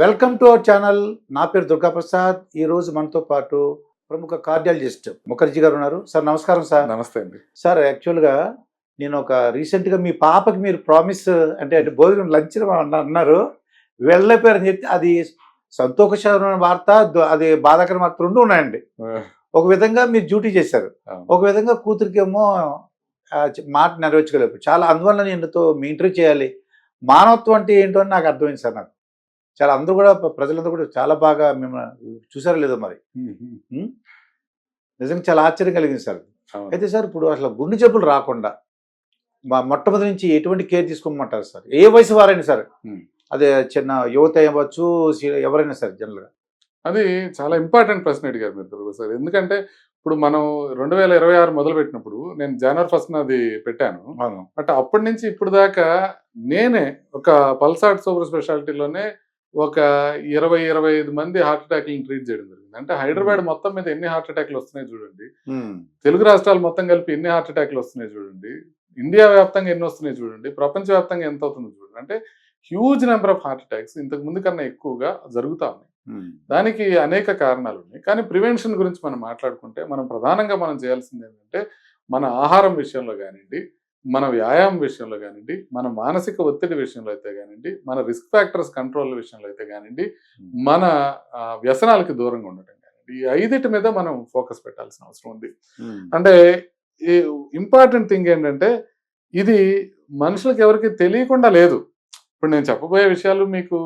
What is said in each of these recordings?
Welcome to our channel. నా పేరు దుర్గా ప్రసాద్ ఈ రోజు మనతో పాటు ప్రముఖ కార్డియాలజిస్ట్ ముఖర్జీ గారు ఉన్నారు. సార్ నమస్కారం సార్. నమస్తే అండి. సార్ యాక్చువల్గా నేను ఒక రీసెంట్గా మీ పాపకి మీరు ప్రామిస్ అంటే అంటే భోజనం లంచ్ అన్నారు. వెళ్ళిపోయారని చెప్తే అది సంతోషకరమైన వార్త అది బాధాకర వార్త రెండు ఉన్నాయండి. ఒక విధంగా మీరు డ్యూటీ చేశారు. ఒక విధంగా కూతురికేమో మాట నెరవేర్చగలేదు చాలా అందువల్ల నేనుతో మీ ఇంటర్వ్యూ చేయాలి. మానవత్వం అంటే ఏంటో అని నాకు అర్థమైంది సార్ నాకు. చాలా అందరూ కూడా ప్ర- ప్రజలందరూ కూడా చాలా బాగా మిమ్మల్ని చూసారో లేదో మరి. నిజంగా చాలా ఆశ్చర్యం కలిగింది సార్. అయితే సార్ ఇప్పుడు అసలు గుండె జబ్బులు రాకుండా మా మొట్టమొదటి నుంచి ఎటువంటి కేర్ తీసుకోమంటారు సార్? ఏ వయసు వారైనా సరే. అదే చిన్న యువత అవ్వచ్చు ఎవరైనా సరే జనరల్గా? అది చాలా ఇంపార్టెంట్ ప్రశ్న అడిగారు మీరు సార్. ఎందుకంటే ఇప్పుడు మనం రెండు వేల ఇరవై ఆరు మొదలు పెట్టినప్పుడు నేను జనవరి ఫస్ట్ అది పెట్టాను. బట్ అప్పటి నుంచి ఇప్పుడు దాకా నేనే ఒక పల్సాట్ సూపర్ స్పెషాలిటీలోనే ఒక ఇరవై ఇరవై ఐదు మంది హార్ట్ అటాక్లను ట్రీట్ చేయడం జరిగింది. అంటే హైదరాబాద్ మొత్తం మీద ఎన్ని హార్ట్ అటాక్లు వస్తున్నాయి చూడండి. తెలుగు రాష్ట్రాలు మొత్తం కలిపి ఎన్ని హార్ట్ అటాక్లు వస్తున్నాయి చూడండి. ఇండియా వ్యాప్తంగా ఎన్ని వస్తున్నాయి చూడండి. ప్రపంచ వ్యాప్తంగా ఎంత అవుతుందో చూడండి. అంటే huge number of heart attacks ఇంతకు ముందు కన్నా ఎక్కువగా జరుగుతా ఉన్నాయి. దానికి అనేక కారణాలు ఉన్నాయి. కానీ ప్రివెన్షన్ గురించి మనం మాట్లాడుకుంటే మనం ప్రధానంగా మనం చేయాల్సింది ఏంటంటే మన ఆహారం విషయంలో కానివ్వండి మన వ్యాయామం విషయంలో కానివ్వండి మన మానసిక ఒత్తిడి విషయంలో అయితే కానివ్వండి మన రిస్క్ ఫ్యాక్టర్స్ కంట్రోల్ విషయంలో అయితే కానివ్వండి మన ఆ, వ్యసనాలకి దూరంగా ఉండటం కానివ్వండి ఈ ఐదిటి మీద మనం ఫోకస్ పెట్టాల్సిన అవసరం ఉంది. Hmm. అంటే ఈ ఇంపార్టెంట్ థింగ్ ఏంటంటే ఇది మనుషులకు ఎవరికి తెలియకుండా లేదు. ఇప్పుడు నేను చెప్పబోయే విషయాలు మీకు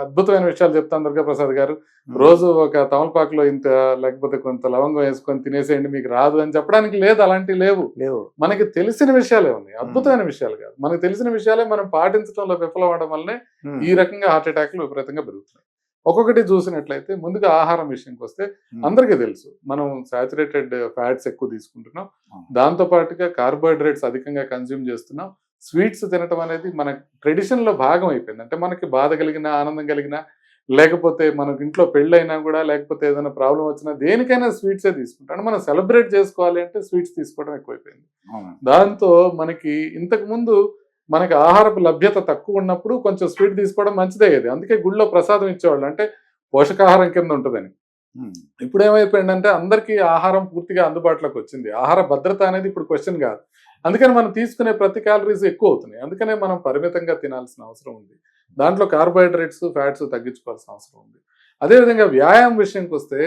అద్భుతమైన విషయాలు చెప్తాను దుర్గా ప్రసాద్ గారు. రోజు ఒక తమలపాకులో ఇంత లేకపోతే కొంత లవంగం వేసుకొని తినేసేయండి మీకు రాదు అని చెప్పడానికి లేదు అలాంటివి లేవు. లేవు. మనకి తెలిసిన విషయాలే ఉన్నాయి అద్భుతమైన విషయాలు కాదు. మనకు తెలిసిన విషయాలే మనం పాటించడంలో విఫలం అవడం వల్లనే. ఈ రకంగా హార్ట్ అటాక్లు విపరీతంగా పెరుగుతున్నాయి. ఒక్కొక్కటి చూసినట్లయితే ముందుగా ఆహారం విషయానికి వస్తే. అందరికీ తెలుసు మనం సాచురేటెడ్ ఫ్యాట్స్ ఎక్కువ తీసుకుంటున్నాం. దాంతో పాటుగా కార్బోహైడ్రేట్స్ అధికంగా కన్జ్యూమ్ చేస్తున్నాం. స్వీట్స్ తినటం అనేది మన ట్రెడిషన్లో భాగం అయిపోయింది. అంటే మనకి బాధ కలిగిన ఆనందం కలిగిన లేకపోతే మనకి ఇంట్లో పెళ్ళైనా కూడా లేకపోతే ఏదైనా ప్రాబ్లం వచ్చినా దేనికైనా స్వీట్సే తీసుకుంటాం. మనం సెలబ్రేట్ చేసుకోవాలి అంటే స్వీట్స్ తీసుకోవడం ఎక్కువైపోయింది. దాంతో మనకి ఇంతకు ముందు మనకి ఆహారపు లభ్యత తక్కువ ఉన్నప్పుడు కొంచెం స్వీట్ తీసుకోవడం మంచిదే అది అందుకే గుళ్ళో ప్రసాదం ఇచ్చేవాళ్ళు. అంటే పోషకాహారం కింద ఉంటుందని. ఇప్పుడు ఏమైపోయిందంటే అందరికీ ఆహారం పూర్తిగా అందుబాటులోకి వచ్చింది. ఆహార భద్రత అనేది ఇప్పుడు క్వశ్చన్ కాదు. అందుకని మనం తీసుకునే ప్రతి క్యాలరీస్ ఎక్కువ అవుతున్నాయి. అందుకనే మనం పరిమితంగా తినాల్సిన అవసరం ఉంది. దాంట్లో కార్బోహైడ్రేట్స్ ఫ్యాట్స్ తగ్గించుకోవాల్సిన అవసరం ఉంది. అదేవిధంగా వ్యాయామం విషయంకి వస్తే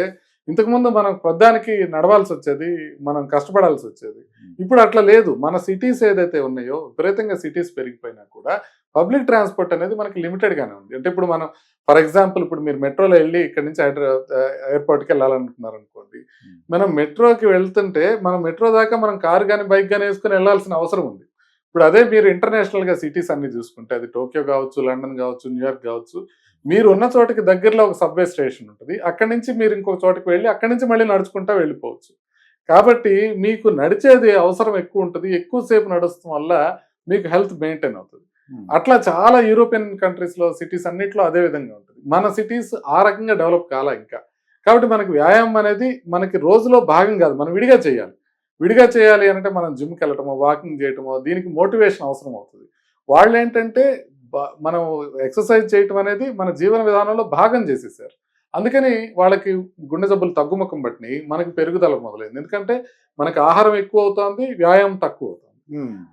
ఇంతకుముందు మనం ప్రధానికి నడవాల్సి వచ్చేది మనం కష్టపడాల్సి వచ్చేది. ఇప్పుడు అట్లా లేదు. మన సిటీస్ ఏదైతే ఉన్నాయో విపరీతంగా సిటీస్ పెరిగిపోయినా కూడా పబ్లిక్ ట్రాన్స్పోర్ట్ అనేది మనకి లిమిటెడ్ గానే ఉంది. అంటే ఇప్పుడు మనం ఫర్ ఎగ్జాంపుల్ ఇప్పుడు మీరు మెట్రోలో వెళ్ళి ఇక్కడ నుంచి హైదరాబాద్ ఎయిర్పోర్ట్కి వెళ్ళాలనుకున్నారు అనుకోండి. మనం మెట్రోకి వెళ్తుంటే మనం మెట్రో దాకా మనం కార్ కానీ బైక్ కానీ వేసుకుని వెళ్ళాల్సిన అవసరం ఉంది. ఇప్పుడు అదే మీరు ఇంటర్నేషనల్గా సిటీస్ అన్ని చూసుకుంటే అది టోక్యో కావచ్చు లండన్ కావచ్చు న్యూయార్క్ కావచ్చు మీరు ఉన్న చోటకి దగ్గరలో ఒక సబ్వే స్టేషన్ ఉంటుంది. అక్కడి నుంచి మీరు ఇంకొక చోటకి వెళ్ళి అక్కడి నుంచి మళ్ళీ నడుచుకుంటా వెళ్ళిపోవచ్చు. కాబట్టి మీకు నడిచేది అవసరం ఎక్కువ ఉంటుంది. ఎక్కువసేపు నడుస్తాం వల్ల మీకు హెల్త్ మెయింటైన్ అవుతుంది. అట్లా చాలా యూరోపియన్ కంట్రీస్లో సిటీస్ అన్నిట్లో అదే విధంగా ఉంటుంది. మన సిటీస్ ఆ రకంగా డెవలప్ కాలా ఇంకా. కాబట్టి మనకి వ్యాయామం అనేది మనకి రోజులో భాగం కాదు. మనం విడిగా చేయాలి. విడిగా చేయాలి అంటే మనం జిమ్కి వెళ్ళటమో వాకింగ్ చేయటమో దీనికి మోటివేషన్ అవసరం అవుతుంది. వాళ్ళు ఏంటంటే మనం ఎక్సర్సైజ్ చేయటం అనేది మన జీవన విధానంలో భాగం చేసేసారు. అందుకని వాళ్ళకి గుండె జబ్బులు తగ్గుముఖం పట్టినాయి మనకి పెరుగుదల మొదలైంది. ఎందుకంటే మనకి ఆహారం ఎక్కువ అవుతుంది వ్యాయామం తక్కువ అవుతుంది.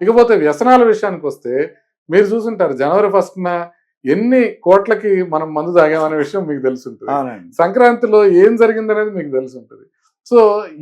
ఇకపోతే వ్యసనాల విషయానికి వస్తే మీరు చూసుంటారు జనవరి ఫస్ట్న ఎన్ని కోట్లకి మనం మందు తాగామనే విషయం మీకు తెలుసుంటుంది. సంక్రాంతిలో ఏం జరిగిందనేది మీకు తెలిసి ఉంటుంది సో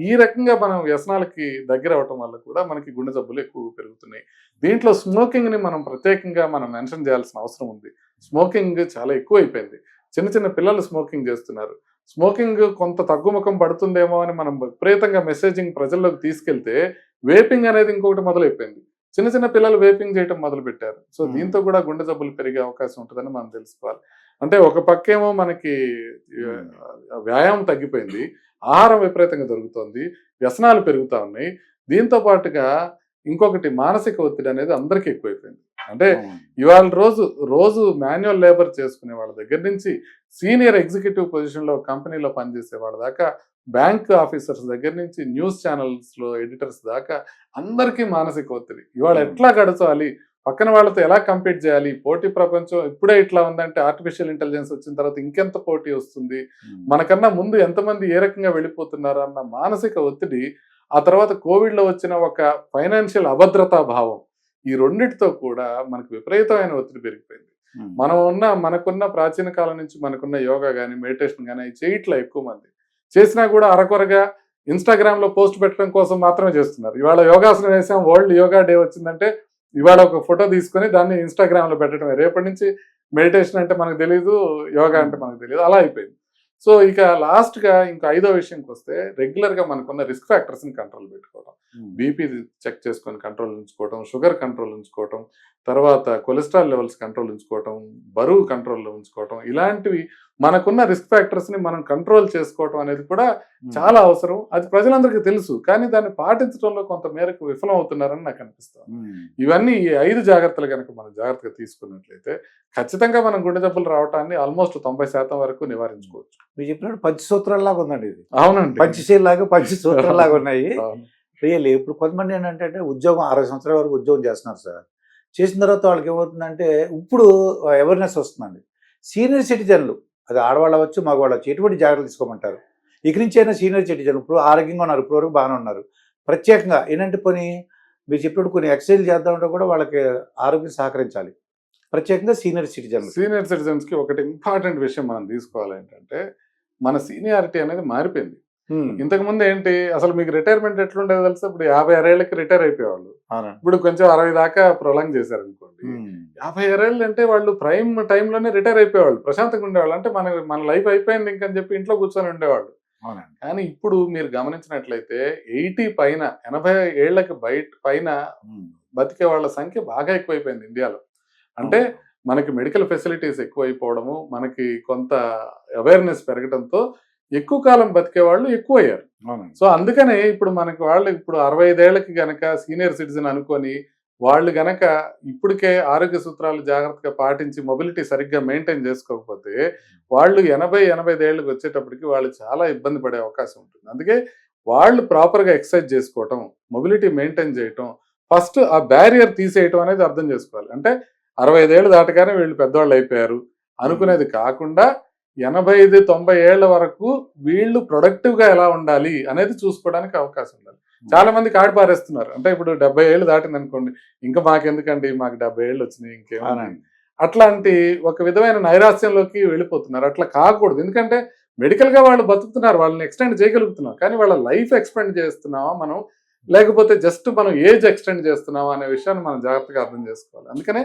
ఈ రకంగా మనం వ్యసనాలకి దగ్గర అవటం వల్ల కూడా మనకి గుండె జబ్బులు ఎక్కువ పెరుగుతున్నాయి. దీంట్లో స్మోకింగ్ని మనం ప్రత్యేకంగా మనం మెన్షన్ చేయాల్సిన అవసరం ఉంది. స్మోకింగ్ చాలా ఎక్కువ అయిపోయింది చిన్న చిన్న పిల్లలు స్మోకింగ్ చేస్తున్నారు. స్మోకింగ్ కొంత తగ్గుముఖం పడుతుందేమో అని మనం విపరీతంగా మెసేజింగ్ ప్రజల్లోకి తీసుకెళ్తే వేపింగ్ అనేది ఇంకొకటి మొదలైపోయింది. చిన్న చిన్న పిల్లలు వేపింగ్ చేయటం మొదలు పెట్టారు సో. దీంతో కూడా గుండె జబ్బులు పెరిగే అవకాశం ఉంటుందని మనం తెలుసుకోవాలి. అంటే ఒక పక్కేమో మనకి వ్యాయామం తగ్గిపోయింది ఆహారం విపరీతంగా దొరుకుతోంది వ్యసనాలు పెరుగుతా ఉన్నాయి. దీంతో పాటుగా ఇంకొకటి మానసిక ఒత్తిడి అనేది అందరికీ ఎక్కువైపోయింది. అంటే. ఇవాళ రోజు రోజు మాన్యువల్ లేబర్ చేసుకునే వాళ్ళ దగ్గర నుంచి సీనియర్ ఎగ్జిక్యూటివ్ పొజిషన్లో కంపెనీలో పనిచేసే వాళ్ళ దాకా బ్యాంక్ ఆఫీసర్స్ దగ్గర నుంచి న్యూస్ ఛానల్స్లో ఎడిటర్స్ దాకా అందరికీ మానసిక ఒత్తిడి. ఇవాళ. ఎట్లా గడచాలి? పక్కన వాళ్ళతో ఎలా కంపీట్ చేయాలి? పోటీ ప్రపంచం ఇప్పుడే ఇట్లా ఉందంటే ఆర్టిఫిషియల్ ఇంటెలిజెన్స్ వచ్చిన తర్వాత ఇంకెంత పోటీ వస్తుంది? మనకన్నా ముందు ఎంతమంది ఏ రకంగా వెళ్ళిపోతున్నారు అన్న మానసిక ఒత్తిడి ఆ తర్వాత కోవిడ్లో వచ్చిన ఒక ఫైనాన్షియల్ అభద్రతా భావం ఈ రెండిటితో కూడా మనకు విపరీతమైన ఒత్తిడి పెరిగిపోయింది. మనం ఉన్న మనకున్న ప్రాచీన కాలం నుంచి మనకున్న యోగా కానీ మెడిటేషన్ కానీ అవి చేయట్లే ఎక్కువ మంది. చేసినా కూడా అరకొరగా ఇన్స్టాగ్రామ్లో పోస్ట్ పెట్టడం కోసం మాత్రమే చేస్తున్నారు. ఇవాళ యోగాసనం వేసాం వరల్డ్ యోగా డే వచ్చిందంటే ఇవాళ ఒక ఫోటో తీసుకొని దాన్ని ఇన్స్టాగ్రామ్లో పెట్టడమే. రేపటి నుంచి మెడిటేషన్ అంటే మనకు తెలియదు యోగా అంటే మనకు తెలియదు అలా అయిపోయింది. సో ఇక లాస్ట్గా ఇంకా ఐదో విషయంకి వస్తే రెగ్యులర్గా మనకున్న రిస్క్ ఫ్యాక్టర్స్ని కంట్రోల్ పెట్టుకోవడం బీపీ చెక్ చేసుకొని కంట్రోల్ ఉంచుకోవటం షుగర్ కంట్రోల్ ఉంచుకోవటం తర్వాత కొలెస్ట్రాల్ లెవెల్స్ కంట్రోల్ ఉంచుకోవటం బరువు కంట్రోల్లో ఉంచుకోవటం ఇలాంటివి మనకున్న రిస్క్ ఫ్యాక్టర్స్ని మనం కంట్రోల్ చేసుకోవటం అనేది కూడా చాలా అవసరం. అది ప్రజలందరికీ తెలుసు కానీ దాన్ని పాటించడంలో కొంత మేరకు విఫలం అవుతున్నారని నాకు అనిపిస్తుంది. ఇవన్నీ ఈ ఐదు జాగ్రత్తలు కనుక మనం జాగ్రత్తగా తీసుకున్నట్లయితే ఖచ్చితంగా మనం గుండె జబ్బులు రావటాన్ని ఆల్మోస్ట్ తొంభై శాతం వరకు నివారించుకోవచ్చు. మీరు చెప్పినట్టు లాగా ఉందండి ఇది. అవునండి. పంచశీల లాగా ఉన్నాయి. రియల్లీ ఇప్పుడు కొంతమంది ఏంటంటే ఉద్యోగం అరవై సంవత్సరాల వరకు ఉద్యోగం చేస్తున్నారు సార్. చేసిన తర్వాత వాళ్ళకి ఏమవుతుందంటే ఇప్పుడు అవేర్నెస్ వస్తుందండి. సీనియర్ సిటిజన్లు అది ఆడవాళ్ళు అవ్వచ్చు మగవాళ్ళు అవ్వచ్చు ఎటువంటి జాగ్రత్తలు తీసుకోమంటారు? ఇక నుంచి అయినా సీనియర్ సిటిజన్ ఇప్పుడు ఆరోగ్యంగా ఉన్నారు ఇప్పుడు వరకు బాగానే ఉన్నారు. ప్రత్యేకంగా ఏంటంటే కొన్ని మీరు చెప్పినప్పుడు కొన్ని ఎక్సర్సైజ్ చేద్దామంటే కూడా వాళ్ళకి ఆరోగ్యం సహకరించాలి. ప్రత్యేకంగా సీనియర్ సిటిజన్ సీనియర్ సిటిజన్స్కి ఒకటి ఇంపార్టెంట్ విషయం మనం తీసుకోవాలి ఏంటంటే మన సీనియారిటీ అనేది మారిపోయింది. ఇంతకు ముందు ఏంటి అసలు మీకు రిటైర్మెంట్ ఎట్లుండేది తెలుసా? ఇప్పుడు యాభై ఆరేళ్ళకి రిటైర్ అయిపోయేవాళ్ళు. ఇప్పుడు కొంచెం అరవై దాకా ప్రొలాంగ్ చేశారు అనుకోండి యాభై ఆరేళ్ళు అంటే వాళ్ళు ప్రైమ్ టైంలోనే రిటైర్ అయిపోయేవాళ్ళు. ప్రశాంతంగా ఉండేవాళ్ళు. అంటే మన మన లైఫ్ అయిపోయింది ఇంకని చెప్పి ఇంట్లో కూర్చొని ఉండేవాళ్ళు. కానీ ఇప్పుడు మీరు గమనించినట్లయితే ఎయిటీ పైన ఎనభై ఏళ్ళకి బయట పైన బతికే వాళ్ళ సంఖ్య బాగా ఎక్కువైపోయింది ఇండియాలో. అంటే మనకి మెడికల్ ఫెసిలిటీస్ ఎక్కువైపోవడము మనకి కొంత అవేర్నెస్ పెరగడంతో ఎక్కువ కాలం బతికే వాళ్ళు ఎక్కువ అయ్యారు సో అందుకనే ఇప్పుడు మనకి వాళ్ళు ఇప్పుడు అరవై ఐదేళ్ళకి గనక సీనియర్ సిటిజన్ అనుకొని వాళ్ళు గనక ఇప్పటికే ఆరోగ్య సూత్రాలు జాగ్రత్తగా పాటించి మొబిలిటీ సరిగ్గా మెయింటైన్ చేసుకోకపోతే వాళ్ళు ఎనభై ఎనభై ఐదేళ్ళకి వచ్చేటప్పటికి వాళ్ళు చాలా ఇబ్బంది పడే అవకాశం ఉంటుంది. అందుకే వాళ్ళు ప్రాపర్గా ఎక్సర్సైజ్ చేసుకోవటం మొబిలిటీ మెయింటైన్ చేయటం ఫస్ట్ ఆ బ్యారియర్ తీసేయటం అనేది అర్థం చేసుకోవాలి. అంటే అరవై ఐదేళ్ళు దాటగానే వీళ్ళు పెద్దవాళ్ళు అయిపోయారు అనుకునేది కాకుండా ఎనభై ఐదు తొంభై ఏళ్ళ వరకు వీళ్ళు ప్రొడక్టివ్గా ఎలా ఉండాలి అనేది చూసుకోవడానికి అవకాశం ఉండాలి. చాలా మంది కాడి పారేస్తున్నారు. అంటే ఇప్పుడు డెబ్బై ఏళ్ళు దాటింది అనుకోండి ఇంకా మాకెందుకండి? మాకు డెబ్బై ఏళ్ళు వచ్చినాయి ఇంకేమో అవునండి. అట్లాంటి ఒక విధమైన నైరాస్యంలోకి వెళ్ళిపోతున్నారు. అట్లా కాకూడదు. ఎందుకంటే మెడికల్గా వాళ్ళు బతుకుతున్నారు వాళ్ళని ఎక్స్టెండ్ చేయగలుగుతున్నారు. కానీ వాళ్ళ లైఫ్ ఎక్స్టెండ్ చేస్తున్నామా మనం? లేకపోతే జస్ట్ మనం ఏజ్ ఎక్స్టెండ్ చేస్తున్నామా అనే విషయాన్ని మనం జాగ్రత్తగా అర్థం చేసుకోవాలి. అందుకనే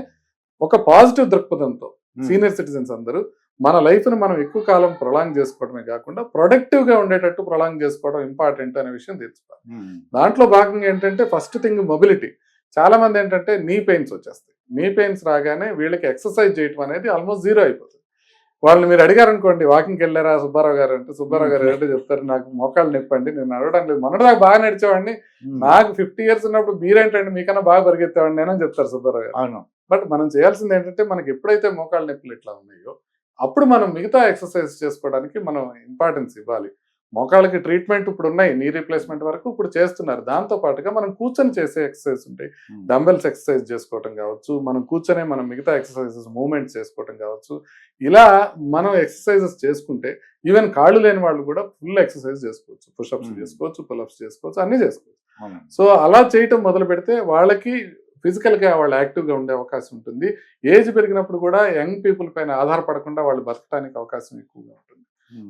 ఒక పాజిటివ్ దృక్పథంతో సీనియర్ సిటిజన్స్ అందరూ మన లైఫ్ని మనం ఎక్కువ కాలం ప్రొలాంగ్ చేసుకోవడమే కాకుండా ప్రొడక్టివ్గా ఉండేటట్టు ప్రొలాంగ్ చేసుకోవడం ఇంపార్టెంట్ అనే విషయం తెలుసుకోవాలి దాంట్లో భాగంగా ఏంటంటే ఫస్ట్ థింగ్ మొబిలిటీ. చాలా మంది ఏంటంటే నీ పెయిన్స్ వచ్చేస్తాయి. నీ పెయిన్స్ రాగానే వీళ్ళకి ఎక్సర్సైజ్ చేయటం అనేది ఆల్మోస్ట్ జీరో అయిపోతుంది. వాళ్ళని మీరు అడిగారు అనుకోండి వాకింగ్కి వెళ్ళారా? సుబ్బారావు గారు అంటే సుబ్బారావు గారు ఏంటో చెప్తారు నాకు మోకాళ్ళు నొప్పండి నేను నడవడం లేదు. మొన్నటిదాకా బాగా నడిచేవాడిని. నాకు ఫిఫ్టీ ఇయర్స్ ఉన్నప్పుడు మీరేంటండి మీకన్నా బాగా పరిగెత్తేవాడిని నేనని చెప్తారు సుబ్బారావు గారు. అవును. బట్ మనం చేయాల్సింది ఏంటంటే మనకి ఎప్పుడైతే మోకాళ్ళ నొప్పులు ఇట్లా ఉన్నాయో అప్పుడు మనం మిగతా ఎక్సర్సైజ్ చేసుకోవడానికి మనం ఇంపార్టెన్స్ ఇవ్వాలి. మోకాళ్ళకి ట్రీట్మెంట్ ఇప్పుడు ఉన్నాయి నీ రీప్లేస్మెంట్ వరకు ఇప్పుడు చేస్తున్నారు. దాంతో పాటుగా మనం కూర్చొని చేసే ఎక్సర్సైజ్ ఉంటాయి. డంబెల్స్ ఎక్సర్సైజ్ చేసుకోవటం కావచ్చు మనం కూర్చొనే మనం మిగతా ఎక్సర్సైజెస్ మూవ్మెంట్స్ చేసుకోవటం కావచ్చు. ఇలా మనం ఎక్సర్సైజెస్ చేసుకుంటే ఈవెన్ కాళ్ళు లేని వాళ్ళు కూడా ఫుల్ ఎక్సర్సైజ్ చేసుకోవచ్చు. Pushups Hmm. చేసుకోవచ్చు పుల్అప్స్ చేసుకోవచ్చు అన్ని చేసుకోవచ్చు. సో అలా చేయటం మొదలు పెడితే వాళ్ళకి ఫిజికల్గా వాళ్ళు యాక్టివ్గా ఉండే అవకాశం ఉంటుంది. ఏజ్ పెరిగినప్పుడు కూడా యంగ్ పీపుల్ పైన ఆధారపడకుండా వాళ్ళు బతకడానికి అవకాశం ఎక్కువగా ఉంటుంది.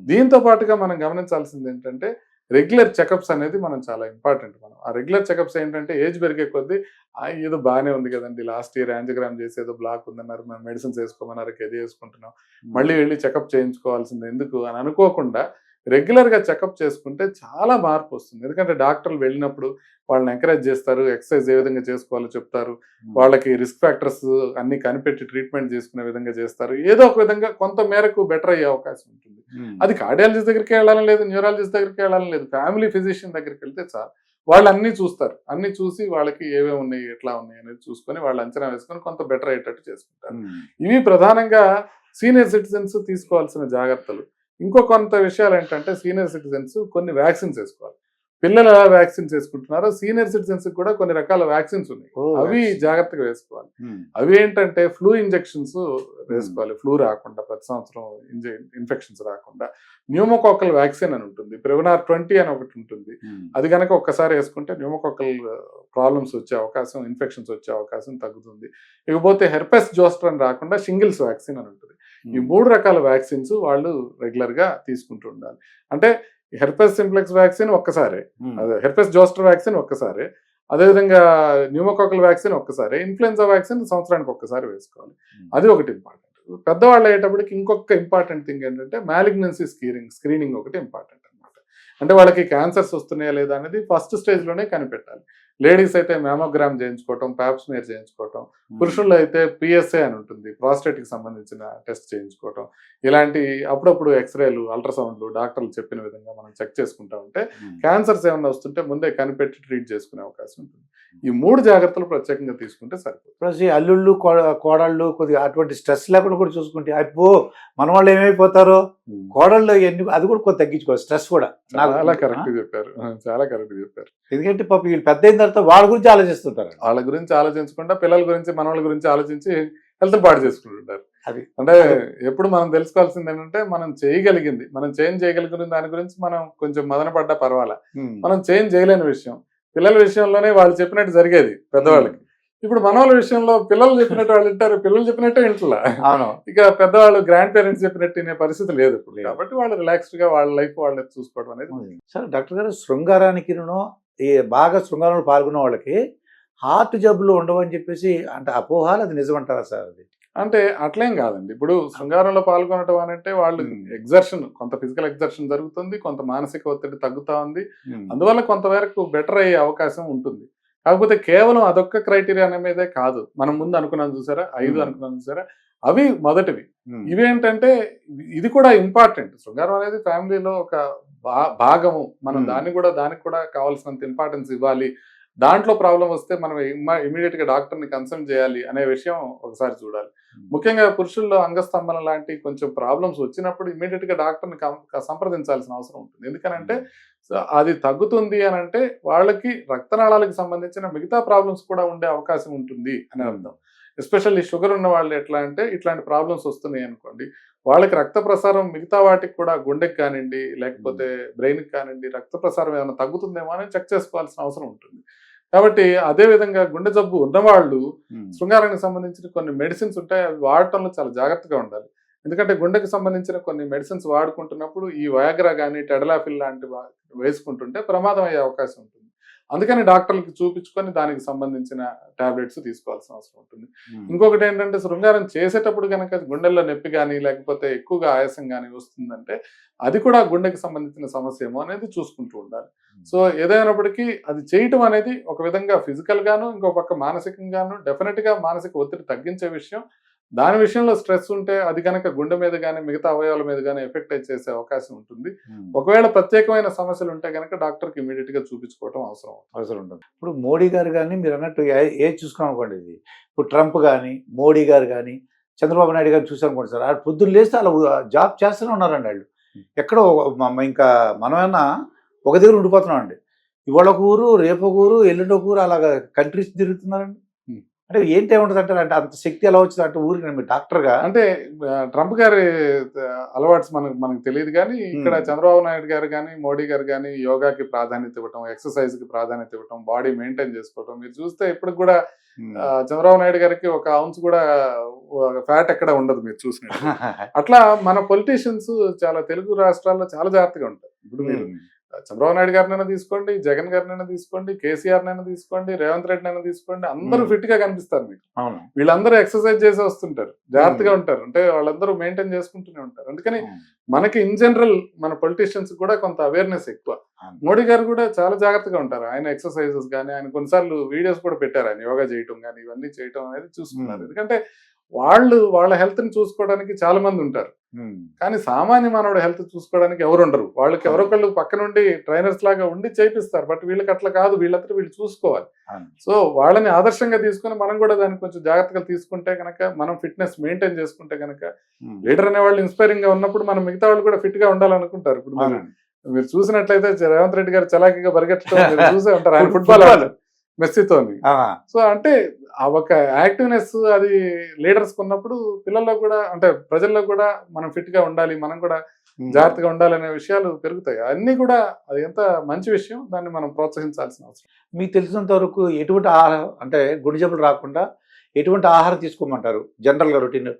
దీంతో పాటుగా మనం గమనించాల్సింది ఏంటంటే రెగ్యులర్ చెకప్స్ అనేది మనం చాలా ఇంపార్టెంట్ మనం. ఆ రెగ్యులర్ చెకప్స్ ఏంటంటే ఏజ్ పెరిగే కొద్దీ "ఆ, ఏదో బాగానే ఉంది కదండి లాస్ట్ ఇయర్ యాంజియోగ్రామ్ చేసి ఏదో బ్లాక్ ఉందన్నారు మనం మెడిసిన్స్ వేసుకోమన్నారు ఇది వేసుకుంటున్నాం మళ్ళీ వెళ్ళి చెకప్ చేయించుకోవాల్సింది ఎందుకు? అని అనుకోకుండా రెగ్యులర్గా చెకప్ చేసుకుంటే చాలా మార్పు వస్తుంది ఎందుకంటే డాక్టర్లు వెళ్ళినప్పుడు వాళ్ళని ఎంకరేజ్ చేస్తారు. ఎక్సర్సైజ్ ఏ విధంగా చేసుకోవాలో చెప్తారు. వాళ్ళకి రిస్క్ ఫ్యాక్టర్స్ అన్ని కనిపెట్టి ట్రీట్మెంట్ చేసుకునే విధంగా చేస్తారు. ఏదో ఒక విధంగా కొంత మేరకు బెటర్ అయ్యే అవకాశం ఉంటుంది. అది కార్డియాలజిస్ట్ దగ్గరికి వెళ్ళాలని లేదు న్యూరాలజిస్ట్ దగ్గరికి వెళ్ళాలని లేదు. ఫ్యామిలీ ఫిజిషియన్ దగ్గరికి వెళ్తే చాలు వాళ్ళు అన్ని చూస్తారు. అన్ని చూసి వాళ్ళకి ఏమేమి ఉన్నాయి ఎట్లా ఉన్నాయి అనేది చూసుకొని వాళ్ళు అంచనా వేసుకొని కొంత బెటర్ అయ్యేటట్టు చేసుకుంటారు. ఇవి ప్రధానంగా సీనియర్ సిటిజన్స్ తీసుకోవాల్సిన జాగ్రత్తలు. ఇంకో కొంత విషయాలు ఏంటంటే సీనియర్ సిటిజన్స్ కొన్ని వ్యాక్సిన్స్ వేసుకోవాలి. పిల్లల వ్యాక్సిన్స్ వేసుకుంటున్నారు సీనియర్ సిటిజన్స్ కూడా కొన్ని రకాల వ్యాక్సిన్స్ ఉన్నాయి. అవి జాగ్రత్తగా వేసుకోవాలి. అవి ఏంటంటే ఫ్లూ ఇంజెక్షన్స్ వేసుకోవాలి. ఫ్లూ రాకుండా ప్రతి సంవత్సరం ఇన్ఫెక్షన్స్ రాకుండా. న్యూమోకాకల్ వ్యాక్సిన్ అని ఉంటుంది. ప్రివనార్ ట్వంటీ అని ఒకటి ఉంటుంది. అది కనుక ఒక్కసారి వేసుకుంటే న్యూమోకాకల్ ప్రాబ్లమ్స్ వచ్చే అవకాశం ఇన్ఫెక్షన్స్ వచ్చే అవకాశం తగ్గుతుంది. ఇకపోతే హెర్పెస్ జోస్టర్ అని రాకుండా షింగిల్స్ వ్యాక్సిన్ అని ఉంటుంది. ఈ మూడు రకాల వ్యాక్సిన్స్ వాళ్ళు రెగ్యులర్గా తీసుకుంటూ ఉండాలి. అంటే హెర్పెస్ సింప్లెక్స్ వ్యాక్సిన్ ఒక్కసారే హెర్పెస్ జోస్టర్ వ్యాక్సిన్ ఒక్కసారి అదేవిధంగా న్యూమోకాకల్ వ్యాక్సిన్ ఒక్కసారి ఇన్ఫ్లుయెన్జా వ్యాక్సిన్ సంవత్సరానికి ఒక్కసారి వేసుకోవాలి. అది ఒకటి ఇంపార్టెంట్. పెద్దవాళ్ళు అయ్యేటప్పటికి ఇంకొక ఇంపార్టెంట్ థింగ్ ఏంటంటే మ్యాలిగ్నెన్సీ స్క్రీనింగ్ స్క్రీనింగ్ ఒకటి ఇంపార్టెంట్ అన్నమాట. అంటే వాళ్ళకి క్యాన్సర్స్ వస్తున్నాయా లేదా అనేది ఫస్ట్ స్టేజ్లోనే కనిపెట్టాలి. లేడీస్ అయితే మ్యామోగ్రామ్ చేయించుకోవటం ప్యాప్స్మియర్ చేయించుకోవటం ఉమ్, పురుషుల్లో అయితే పిఎస్ఏ అని ఉంటుంది prostate కి సంబంధించిన టెస్ట్ చేయించుకోవటం. ఇలాంటి అప్పుడప్పుడు ఎక్స్రేలు అల్ట్రాసౌండ్లు డాక్టర్లు చెప్పిన విధంగా మనం చెక్ చేసుకుంటా ఉంటే. క్యాన్సర్స్ ఏమైనా వస్తుంటే ముందే కనిపెట్టి ట్రీట్ చేసుకునే అవకాశం ఉంటుంది. ఈ మూడు జాగ్రత్తలు ప్రత్యేకంగా తీసుకుంటే సరిపోతుంది. అల్లుళ్ళు కోడళ్ళు కొద్దిగా అటువంటి స్ట్రెస్ లేకుండా కూడా చూసుకుంటే అప్పో మన వాళ్ళు ఏమైపోతారో? కోడళ్ళు ఎన్ని అది కూడా కొంత తగ్గించుకోవాలి స్ట్రెస్ కూడా. చాలా కరెక్ట్ చెప్పారు. చాలా కరెక్ట్ చెప్పారు. ఎందుకంటే పాప వీళ్ళు పెద్ద తర్వాత వాళ్ళ గురించి ఆలోచిస్తుంటారు. వాళ్ళ గురించి ఆలోచించకుండా పిల్లల గురించి మనవాళ్ళ గురించి ఆలోచించి హెల్త్ పాడు చేసుకుంటుంటారు. అది. అంటే ఎప్పుడు మనం తెలుసుకోవాల్సింది ఏంటంటే మనం చేయగలిగింది మనం చేంజ్ చేయగలిగిన దాని గురించి మనం కొంచెం మదన పడ్డా పర్వాలా. మనం చేంజ్ చేయలేని విషయం. పిల్లల విషయంలోనే వాళ్ళు చెప్పినట్టు జరిగేది పెద్దవాళ్ళకి. ఇప్పుడు మనవాళ్ళ విషయంలో పిల్లలు చెప్పినట్టు వాళ్ళు వింటారు పిల్లలు చెప్పినట్టే వింటలా. అవును. ఇక పెద్దవాళ్ళు గ్రాండ్ పేరెంట్స్ చెప్పినట్టు వినే పరిస్థితి లేదు ఇప్పుడు. కాబట్టి వాళ్ళు రిలాక్స్డ్గా వాళ్ళ లైఫ్ వాళ్ళు చూసుకోవడం అనేది సార్ డాక్టర్ గారు శృంగారానికి ఈ బాగా శృంగారంలో పాల్గొన్న వాళ్ళకి హార్ట్ జబ్బులు ఉండవని చెప్పేసి అంటే అపోహాలు అది నిజమంటారా సార్ అది? అంటే అట్లేం కాదండి. ఇప్పుడు శృంగారంలో పాల్గొనడం అంటే వాళ్ళు. ఎగ్జర్షన్ కొంత ఫిజికల్ ఎగ్జర్షన్ జరుగుతుంది కొంత మానసిక ఒత్తిడి తగ్గుతా ఉంది. అందువల్ల కొంతవరకు బెటర్ అయ్యే అవకాశం ఉంటుంది. కాకపోతే కేవలం అదొక్క క్రైటీరియా అనే మీదే కాదు. మనం ముందు అనుకున్నాం చూసారా? ఐదు. అనుకున్నాం చూసారా? అవి మొదటివి. ఇవేంటంటే ఇది కూడా ఇంపార్టెంట్. శృంగారం అనేది ఫ్యామిలీలో ఒక భాగము. మనం. దాన్ని కూడా దానికి కూడా కావాల్సినంత ఇంపార్టెన్స్ ఇవ్వాలి. దాంట్లో ప్రాబ్లం వస్తే మనం ఇమీడియట్గా డాక్టర్ని కన్సల్ట్ చేయాలి అనే విషయం ఒకసారి చూడాలి. ముఖ్యంగా పురుషుల్లో అంగస్తంభన లాంటి కొంచెం ప్రాబ్లమ్స్ వచ్చినప్పుడు ఇమీడియట్గా డాక్టర్ని సంప్రదించాల్సిన అవసరం ఉంటుంది. ఎందుకనంటే అది తగ్గుతుంది అని అంటే వాళ్ళకి రక్తనాళాలకు సంబంధించిన మిగతా ప్రాబ్లమ్స్ కూడా ఉండే అవకాశం ఉంటుంది అని అర్థం. ఎస్పెషల్లీ షుగర్ ఉన్న వాళ్ళు ఎట్లా అంటే ఇట్లాంటి ప్రాబ్లమ్స్ వస్తున్నాయి అనుకోండి. వాళ్ళకి రక్త ప్రసారం మిగతా వాటికి కూడా గుండెకి కానివ్వండి లేకపోతే బ్రెయిన్కి కానివ్వండి రక్త ప్రసారం ఏమైనా తగ్గుతుందేమో అని చెక్ చేసుకోవాల్సిన అవసరం ఉంటుంది. కాబట్టి అదే విధంగా గుండె జబ్బు ఉన్నవాళ్ళు. శృంగారానికి సంబంధించిన కొన్ని మెడిసిన్స్ ఉంటాయి అవి వాడటంలో చాలా జాగ్రత్తగా ఉండాలి. ఎందుకంటే గుండెకి సంబంధించిన కొన్ని మెడిసిన్స్ వాడుకుంటున్నప్పుడు ఈ వయాగ్రా కానీ టెడలాఫిల్ లాంటి వేసుకుంటుంటే ప్రమాదం అయ్యే అవకాశం ఉంటుంది. అందుకని డాక్టర్లకు చూపించుకొని దానికి సంబంధించిన టాబ్లెట్స్ తీసుకోవాల్సిన అవసరం ఉంటుంది. ఉమ్. ఇంకొకటి ఏంటంటే శృంగారం చేసేటప్పుడు కనుక గుండెల్లో నొప్పి కానీ లేకపోతే ఎక్కువగా ఆయాసం కానీ వస్తుందంటే అది కూడా గుండెకి సంబంధించిన సమస్య ఏమో అనేది చూసుకుంటూ ఉండాలి. సో ఏదైనప్పటికీ అది చేయటం అనేది ఒక విధంగా ఫిజికల్ గాను ఇంకో పక్క మానసికంగాను డెఫినెట్గా మానసిక ఒత్తిడి తగ్గించే విషయం దాని విషయంలో స్ట్రెస్ ఉంటే అది కనుక గుండె మీద కానీ మిగతా అవయవాల మీద కానీ ఎఫెక్ట్ చేసే అవకాశం ఉంటుంది. ఉమ్. ఒకవేళ ప్రత్యేకమైన సమస్యలు ఉంటే కనుక డాక్టర్కి ఇమీడియట్గా చూపించుకోవడం అవసరం అవసరం ఉంటుంది. ఇప్పుడు మోడీ గారు కానీ మీరు అన్నట్టు ఏ- ఏది చూసుకున్నాం అనుకోండి ఇది. ఇప్పుడు ట్రంప్ కానీ మోడీ గారు కానీ చంద్రబాబు నాయుడు గారు చూసాం అనుకోండి సార్ వాళ్ళు పొద్దున్న లేస్తే వాళ్ళు జాబ్ చేస్తూనే ఉన్నారండి వాళ్ళు ఎక్కడో ఇంకా మనమైనా ఒక దగ్గర ఉండిపోతున్నాం అండి ఇవాళ ఒక ఊరు రేపు ఒక ఊరు ఎల్లుండి ఒక ఊరు అలాగా కంట్రీస్ తిరుగుతున్నారండి. Hmm. అంటే ఏంటి ఏముంటుంది అంటే అంటే అంత శక్తి ఎలా వచ్చింది అంటే ఊరికి మీరు డాక్టర్గా అంటే ట్రంప్ గారి అలవాట్స్ మనకు మనకు తెలియదు కానీ ఇక్కడ. చంద్రబాబు నాయుడు గారు కానీ మోడీ గారు కానీ యోగాకి ప్రాధాన్యత ఇవ్వటం ఎక్సర్సైజ్కి ప్రాధాన్యత ఇవ్వటం బాడీ మెయింటైన్ చేసుకోవటం మీరు చూస్తే ఇప్పుడు కూడా చంద్రబాబు నాయుడు గారికి ఒక అవున్స్ కూడా ఫ్యాట్ ఎక్కడ ఉండదు మీరు చూసినట్టు. అట్లా మన పొలిటీషియన్స్ చాలా తెలుగు రాష్ట్రాల్లో చాలా జాగ్రత్తగా ఉంటారు. ఇప్పుడు మీరు చంద్రబాబు నాయుడు గారినైనా తీసుకోండి జగన్ గారినైనా తీసుకోండి కేసీఆర్ నైనా తీసుకోండి రేవంత్ రెడ్డి నైనా తీసుకోండి అందరూ. ఫిట్గా కనిపిస్తారు మీకు. వీళ్ళందరూ ఎక్సర్సైజ్ చేసి వస్తుంటారు జాగ్రత్తగా ఉంటారు. అంటే వాళ్ళందరూ మెయింటైన్ చేసుకుంటూనే ఉంటారు. అందుకని మనకి ఇన్ జనరల్ మన పొలిటీషియన్స్ కూడా కొంత అవేర్నెస్ ఎక్కువ. మోడీ గారు కూడా చాలా జాగ్రత్తగా ఉంటారు. ఆయన ఎక్సర్సైజెస్ కానీ ఆయన కొన్నిసార్లు వీడియోస్ కూడా పెట్టారు. ఆయన యోగా చేయటం కానీ ఇవన్నీ చేయటం అనేది చూసుకున్నారు. ఎందుకంటే వాళ్ళు వాళ్ళ హెల్త్ని చూసుకోవడానికి చాలా మంది ఉంటారు. కానీ సామాన్య మానవుడు హెల్త్ చూసుకోవడానికి ఎవరు ఉండరు. వాళ్ళకి ఎవరొకళ్ళు పక్క నుండి ట్రైనర్స్ లాగా ఉండి చేపిస్తారు. బట్ వీళ్ళకి అట్లా కాదు. వీళ్ళంతా వీళ్ళు చూసుకోవాలి. సో వాళ్ళని ఆదర్శంగా తీసుకుని మనం కూడా దాన్ని కొంచెం జాగ్రత్తగా తీసుకుంటే కనుక మనం ఫిట్నెస్ మెయింటైన్ చేసుకుంటే కనుక. లీడర్ అనే వాళ్ళు ఇన్స్పైరింగ్గా ఉన్నప్పుడు మనం మిగతా వాళ్ళు కూడా ఫిట్గా ఉండాలనుకుంటారు. ఇప్పుడు మీరు చూసినట్లయితే రేవంత్ రెడ్డి గారు చలాకీగా పరిగెట్టడం చూసే ఉంటారు. ఆయన ఫుట్బాల్. మెస్సీతోని. సో అంటే ఆ ఒక యాక్టివ్నెస్ అది లీడర్స్ ఉన్నప్పుడు పిల్లల్లో కూడా అంటే ప్రజల్లో కూడా మనం ఫిట్గా ఉండాలి మనం కూడా జాగ్రత్తగా ఉండాలి అనే విషయాలు పెరుగుతాయి. అన్ని కూడా అది ఎంత మంచి విషయం దాన్ని మనం ప్రోత్సహించాల్సిన అవసరం. మీకు తెలిసినంత వరకు ఎటువంటి ఆహారం అంటే గుండె జబ్బులు రాకుండా ఎటువంటి ఆహారం తీసుకోమంటారు? జనరల్గా రొటీన్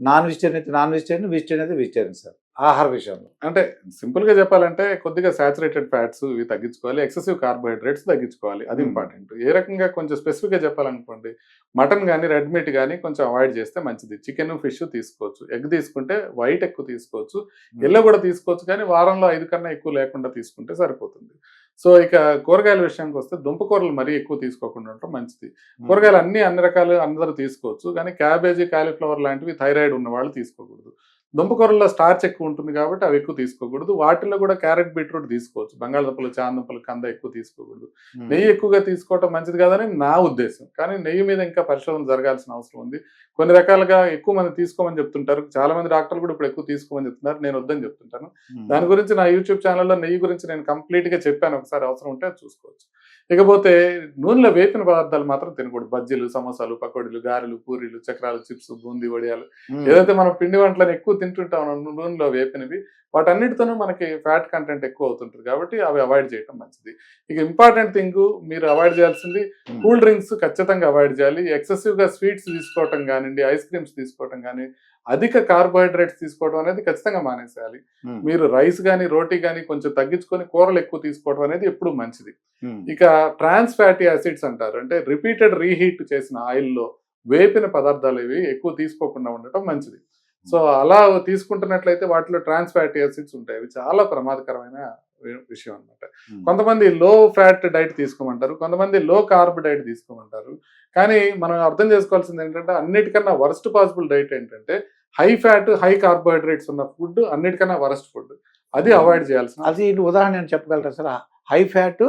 నాన్ వెజిటేరియన్ అయితే నాన్ వెజిటేరియన్ వెజిటేరియన్ అయితే వెజిటేరియన్ సార్. ఆహార విషయంలో. అంటే సింపుల్గా చెప్పాలంటే కొద్దిగా సాచురేటెడ్ ఫ్యాట్స్ ఇవి తగ్గించుకోవాలి ఎక్సెసివ్ కార్బోహైడ్రేట్స్ తగ్గించుకోవాలి అది. ఇంపార్టెంట్ ఏ రకంగా కొంచెం స్పెసిఫిక్గా చెప్పాలనుకోండి మటన్ కానీ రెడ్ మీట్ కానీ కొంచెం అవాయిడ్ చేస్తే మంచిది. చికెన్ ఫిష్ తీసుకోవచ్చు. ఎగ్ తీసుకుంటే వైట్ ఎక్కువ తీసుకోవచ్చు. ఎల్లో కూడా తీసుకోవచ్చు కానీ వారంలో ఐదు కన్నా ఎక్కువ లేకుండా తీసుకుంటే సరిపోతుంది. సో ఇక కూరగాయల విషయానికి వస్తే దుంప కూరలు మరీ ఎక్కువ తీసుకోకుండా ఉండటం మంచిది. కూరగాయలు అన్ని అన్ని రకాలు అందరూ తీసుకోవచ్చు కానీ క్యాబేజీ కాలీఫ్లవర్ లాంటివి థైరాయిడ్ ఉన్న వాళ్ళు తీసుకోకూడదు. దుంపకూరల్లో స్టార్చ్ ఎక్కువ ఉంటుంది కాబట్టి అవి ఎక్కువ తీసుకోకూడదు. వాటిల్లో కూడా క్యారెట్ బీట్రూట్ తీసుకోవచ్చు. బంగాళదుంపలు చాందుంపలు కంద ఎక్కువ తీసుకోకూడదు. నెయ్యి ఎక్కువగా తీసుకోవటం మంచిది కాదని నా ఉద్దేశం. కానీ నెయ్యి మీద ఇంకా పరిశోధన జరగాల్సిన అవసరం ఉంది. కొన్ని రకాలుగా ఎక్కువ మంది తీసుకోమని చెప్తుంటారు. చాలా మంది డాక్టర్లు కూడా ఇప్పుడు ఎక్కువ తీసుకోమని చెప్తున్నారు. నేను వద్దని చెప్తుంటాను. దాని గురించి నా యూట్యూబ్ ఛానల్లో నెయ్యి గురించి నేను కంప్లీట్గా చెప్పాను. ఒకసారి అవసరం ఉంటే అది చూసుకోవచ్చు. ఇకపోతే నూనెలో వేపిన పదార్థాలు మాత్రం తినకూడదు బజ్జీలు సమోసాలు పకోడీలు గారెలు పూరీలు చక్రాలు చిప్స్ బూందీ వడియాలు. ఏదైతే మనం పిండి వంటలను ఎక్కువ తింటుంటాం నూనెలో వేపినవి వాటన్నిటితోనూ మనకి ఫ్యాట్ కంటెంట్ ఎక్కువ అవుతుంటుంది కాబట్టి అవి అవాయిడ్ చేయడం మంచిది ఇక ఇంపార్టెంట్ థింగ్ మీరు అవాయిడ్ చేయాల్సింది. కూల్ డ్రింక్స్ ఖచ్చితంగా అవాయిడ్ చేయాలి ఎక్సెసివ్గా స్వీట్స్ తీసుకోవటం కానివ్వండి ఐస్ క్రీమ్స్ తీసుకోవటం కానీ అధిక కార్బోహైడ్రేట్స్ తీసుకోవడం అనేది ఖచ్చితంగా మానేసేయాలి. మీరు రైస్ కానీ రోటీ కానీ కొంచెం తగ్గించుకొని కూరలు ఎక్కువ తీసుకోవడం అనేది ఎప్పుడు మంచిది. ఇక ట్రాన్స్ ఫ్యాటీ యాసిడ్స్ అంటారు. అంటే రిపీటెడ్ రీహీట్ చేసిన ఆయిల్లో వేపిన పదార్థాలు ఇవి ఎక్కువ తీసుకోకుండా ఉండటం మంచిది. సో అలా తీసుకుంటున్నట్లయితే వాటిలో ట్రాన్స్ ఫ్యాటీ యాసిడ్స్ ఉంటాయి. అవి చాలా ప్రమాదకరమైన విషయం అన్నమాట. Hmm. కొంతమంది లో ఫ్యాట్ డైట్ తీసుకోమంటారు. కొంతమంది లో కార్బ్ డైట్ తీసుకోమంటారు. కానీ మనం అర్థం చేసుకోవాల్సింది ఏంటంటే అన్నిటికన్నా వరస్ట్ పాసిబుల్ డైట్ ఏంటంటే హై ఫ్యాట్ హై కార్బోహైడ్రేట్స్ ఉన్న ఫుడ్ అన్నిటికన్నా వరస్ట్ ఫుడ్. అది అవాయిడ్ చేయాల్సిన అది ఉదాహరణ నేను చెప్పగలరా సార్? హై ఫ్యాట్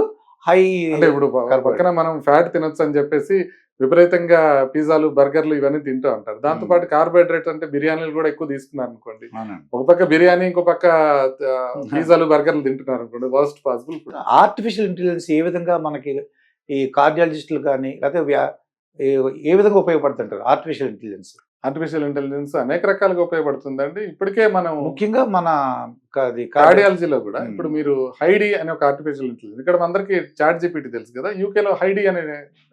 హై అంటే ఇప్పుడు. పక్కన మనం ఫ్యాట్ తినొచ్చు అని చెప్పేసి విపరీతంగా పిజ్జాలు బర్గర్లు ఇవన్నీ తింటూ ఉంటారు. దాంతో పాటు కార్బోహైడ్రేట్స్ అంటే బిర్యానీలు కూడా ఎక్కువ తీసుకున్నారు అనుకోండి. ఒక పక్క బిర్యానీ ఇంకో పక్క ఆ, పిజ్జాలు బర్గర్లు తింటున్నారు అనుకోండి. వర్స్ట్ పాసిబుల్ ఆర్టిఫిషియల్ ఇంటెలిజెన్స్ ఏ విధంగా మనకి ఈ కార్డియాలజిస్టులు కానీ లేకపోతే ఏ విధంగా ఉపయోగపడుతుంటారు? ఆర్టిఫిషియల్ ఇంటెలిజెన్స్ ఆర్టిఫిషియల్ ఇంటెలిజెన్స్ అనేక రకాలుగా ఉపయోగపడుతుందండి ఇప్పటికే మనం ముఖ్యంగా మన కార్డియాలజీలో కూడా. ఇప్పుడు మీరు హైడి అనే ఒక ఆర్టిఫిషియల్ ఇంటెలిజెన్స్ ఇక్కడ అందరికి చాట్ జీపీటీ తెలుసు కదా యూకేలో హైడి అనే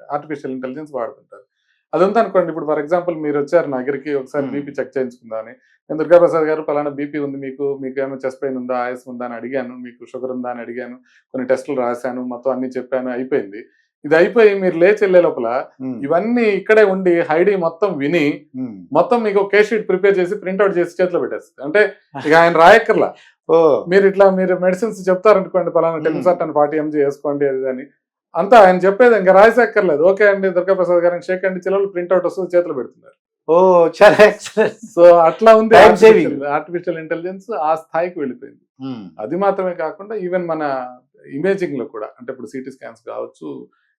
ఆర్టిఫిషియల్ ఇంటెలిజెన్స్ వాడుతుంటారు అది ఉంది అనుకోండి ఇప్పుడు ఫర్ ఎగ్జాంపుల్ మీరు వచ్చారు నా దగ్గరికి ఒకసారి. బీపీ చెక్ చేయించుకుందామని నేను దుర్గాప్రసాద్ గారు పలానా బీపీ ఉంది మీకు మీకు ఏమైనా చెస్ట్ పెయిన్ ఉందా ఆయాసం ఉందా అని అడిగాను మీకు షుగర్ ఉందా అని అడిగాను కొన్ని టెస్టులు రాశాను మొత్తం అన్ని చెప్పాను అయిపోయింది ఇది అయిపోయి మీరు లేచి వెళ్ళే లోపల ఇవన్నీ ఇక్కడే ఉండి హైడి మొత్తం విని. మొత్తం మీకు కేస్ షీట్ ప్రిపేర్ చేసి ప్రింట్అవుట్ చేసి చేతిలో పెట్టేస్తుంది. అంటే ఇక ఆయన రాయక్కర్లా. ఓ. మీరు ఇట్లా మీరు మెడిసిన్స్ చెప్తారనుకోండి పలానా అని ఫార్టీ ఎంజీ వేసుకోండి అది అని. అంతా ఆయన చెప్పేది ఇంకా రాసేక్కర్లేదు ఓకే అండి దుర్గాప్రసాద్ గారిని షేక్ అండి చిల్లలు ప్రింట్అవుట్ వస్తుంది చేతిలో పెడుతున్నారు. ఓ చాలా ఎక్సలెంట్ సో అట్లా ఉంది. ఆర్టిఫిషియల్ ఇంటెలిజెన్స్ ఆ స్థాయికి వెళ్ళిపోయింది. అది మాత్రమే కాకుండా ఈవెన్ మన ఇమేజింగ్లో కూడా అంటే ఇప్పుడు సిటీ స్కాన్స్ కావచ్చు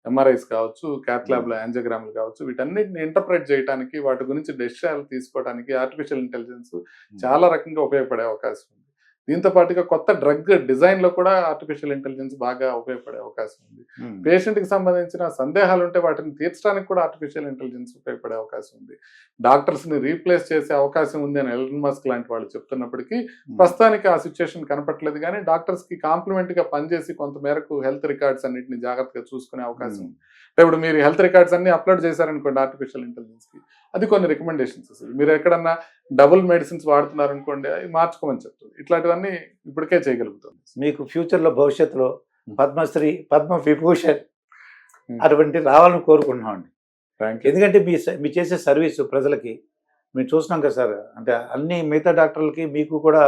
ఎంఆర్ఐస్ కావచ్చు క్యాత్ ల్యాబ్లో యాంజియోగ్రామ్లు కావచ్చు వీటన్నిటిని ఇంటర్ప్రెట్ చేయడానికి వాటి గురించి డెసిషన్లు తీసుకోవడానికి ఆర్టిఫిషియల్ ఇంటెలిజెన్స్ చాలా రకంగా ఉపయోగపడే అవకాశం ఉంది. దీంతో పాటుగా కొత్త డ్రగ్ డిజైన్లో కూడా ఆర్టిఫిషియల్ ఇంటెలిజెన్స్ బాగా ఉపయోగపడే అవకాశం ఉంది. పేషెంట్కి సంబంధించిన సందేహాలు ఉంటే వాటిని తీర్చడానికి కూడా ఆర్టిఫిషియల్ ఇంటెలిజెన్స్ ఉపయోగపడే అవకాశం ఉంది. డాక్టర్స్ని రీప్లేస్ చేసే అవకాశం ఉంది అని ఎలన్ మస్క్ లాంటి వాళ్ళు చెప్తున్నప్పటికీ ప్రస్తుతానికి ఆ సిచ్యుయేషన్ కనపట్లేదు కానీ డాక్టర్స్కి కాంప్లిమెంట్గా పనిచేసి కొంత మేరకు హెల్త్ రికార్డ్స్ అన్నిటిని జాగ్రత్తగా చూసుకునే అవకాశం ఉంది. అంటే ఇప్పుడు మీరు హెల్త్ రికార్డ్స్ అన్ని అప్లోడ్ చేశారనుకోండి ఆర్టిఫిషియల్ ఇంటెలిజెన్స్కి అది కొన్ని రికమెండేషన్స్ మీరు ఎక్కడన్నా డబుల్ మెడిసిన్స్ వాడుతున్నారు అనుకోండి అవి మార్చుకోమని చెప్తుంది. ఇట్లాంటివన్నీ ఇప్పటికే చేయగలుగుతుంది. మీకు ఫ్యూచర్లో భవిష్యత్తులో పద్మశ్రీ పద్మ విభూషణ్ Hmm. అటువంటి రావాలని కోరుకుంటున్నామండి. ఎందుకంటే మీ మీ చేసే సర్వీస్ ప్రజలకి మేము చూస్తున్నాం కదా సార్ అంటే అన్ని మిగతా డాక్టర్లకి మీకు కూడా